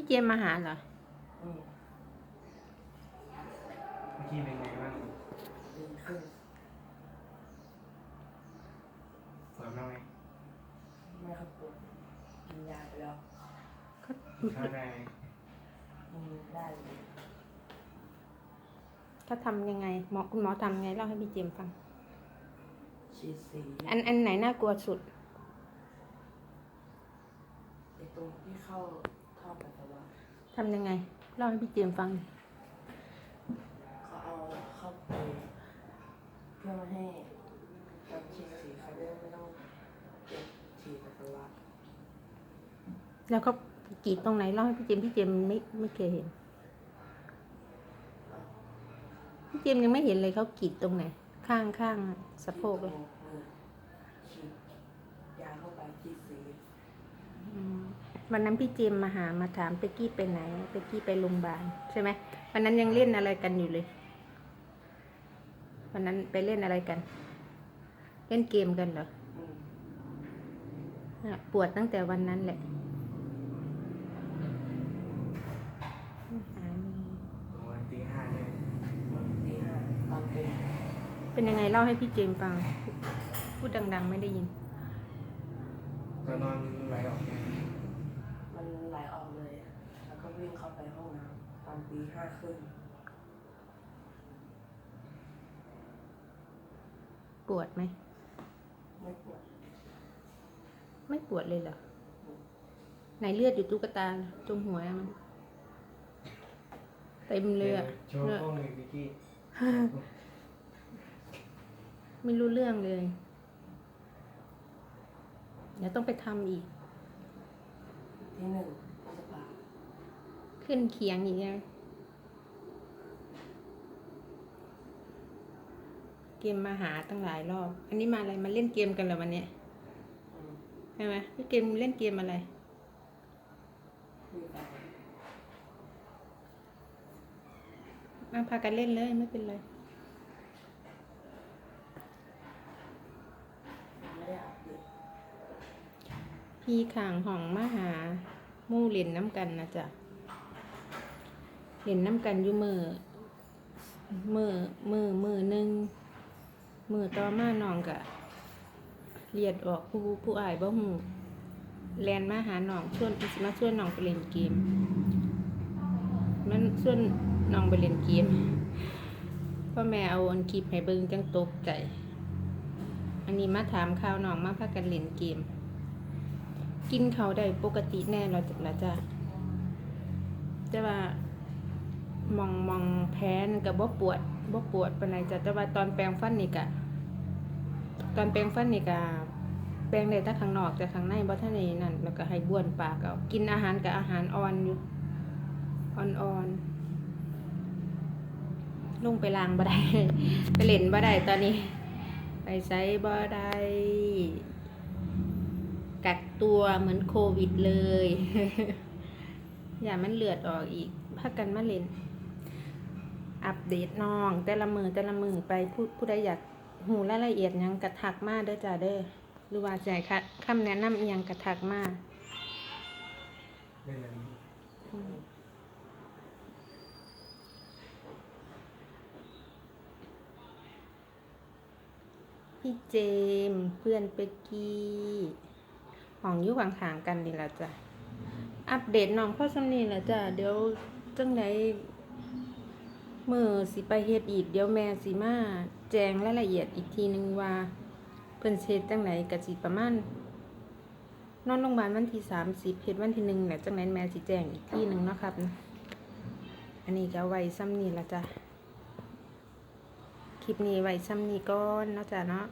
พี่เจมมาหาเหรออืมเมื่อกี้เป็นไงบ้างดีขึ้นปวดบ้างไหมไม่ครับปวดกินยาไปแล้วเข้าได้ไหมอืมได้เลยเขาทำยังไงหมอคุณหมอทำยังไงเล่าให้พี่เจมฟังฉีดสีอันอันไหนน่ากลัวสุดไอตรงที่เข้า ท่อปัสสาวะทำยังไงเล่าให้พี่เจมฟัง เขาเอาเข้าไปเพื่อไม่ให้การฉีดสีเขาจะได้ไม่ต้องเก็บฉีดปัสสาวะแล้วเขากรีดตรงไหนเล่าให้พี่เจมพี่เจมไม่ไม่เคยเห็น พี่เจมยังไม่เห็นเลยเขากรีดตรงไหน ข้างข้างสะโพกเลยมือฉีดยาเข้าไปฉีดสี อืม วันนั้นพี่เจมมาหามาถามเปกกี้ไปไหนเปกกี้ไปโรงพยาบาลใช่ไหมวันนั้นยังเล่นอะไรกันอยู่เลย วันนั้นไปเล่นอะไรกัน เล่นเกมกันเหรอปวดตั้งแต่วันนั้นแหละเป็นยังไงเล่าให้พี่เจมฟัง พูดดัง ๆ ไม่ได้ยินตอนนอนไหลออกเนี่ย มันไหลออกเลย แล้วก็วิ่งเข้าไปห้อง น้ำตอนตีห้าครึ่งปวดไหม ไม่ปวด ไม่ปวดเลยเหรอไหนเลือดอยู่ตุ๊กตาตรงหัวมันเต็มเลยอะโชว์เลือดกล้องเลยพี่กี้ไม่รู้เรื่องเลย เดี๋ยวต้องไปทำอีกที่หนึ่งพฤษภา ขึ้นเคียงอีกไงเกมมาหาตั้งหลายรอบ อันนี้มาอะไร มาเล่นเกมกันเหรอวันเนี้ยใช่ไหมพี่เกมเล่นเกมอะไร มาพากันเล่นเลยไม่เป็นไรพี่ข่างห้องมาหามู่เล่นน้ำกันนะจ๊ะ เล่นน้ำกันอยู่มือมือมือมือหนึ่งมือต่อมาน้องกะเลียดออกผู้ผู้อายบ่หูแลนมาหาน้องชวนมาชวนน้องไปเล่นเกม มันชวนน้องไปเล่นเกมพ่อแม่เอาอันคลิปให้เบิ่งจังตกใจ อันนี้มาถามข่าวน้องมาพากันเล่นเกม กินเขาวได้ปกติแน่เราจะละจ้ะแต่ว่า มองมองแพ้นกับบ่ปวดบ่ปวดปานใดจ้ะแต่ว่าตอนแปรงฟันนี่กะ ตอนแปรงฟันนี่กะแปรงได้แต่ข้างนอกแต่ข้างในบ่ทันได้นั่นแล้วก็ให้บ้วนปากเอากินอาหารกับอาหารอ่อนอยู่อ่อนๆลงไปล้างบ่ได้ไปเล่นบ่ได้ตอนนี้ ไปไสบ่ได้กักตัวเหมือนโควิดเลย อย่ามันเลือดออกอีกพักกันมาเล่น อัปเดตน้อง แต่ละมือแต่ละมือไปผู้ผู้ใดอยากหูรายละเอียดยังกระทักมาเด้อจ้าเด้อหรือว่าใจค่ะคำแนะนำอียังกระทักมาพี่เจมเพื่อนเป็กกี้ห้องยู่ข้างกันนี่แหละจ้ะอัปเดตน้องพ่อสำนีแหละจ้ะเดี๋ยวจังได มือสิไปเฮ็ดอีกเดี๋ยวแม่สิมาแจงรายละเอียดอีกทีนึงว่า เพิ่นเฮ็ดจังไหนกะสิประมาณนอนโรงพยาบาลวันที่สามสิบเฮ็ดวันที่หนึ่งแหละจังไดแม่สิแจงอีกทีหนึ่งเนาะครับ อันนี้ก็ไว้ซ้ำนี่ละจ้ะ คลิปนี้ไว้ซ้ำนี่ก่อนเนาะจ้ะเนาะ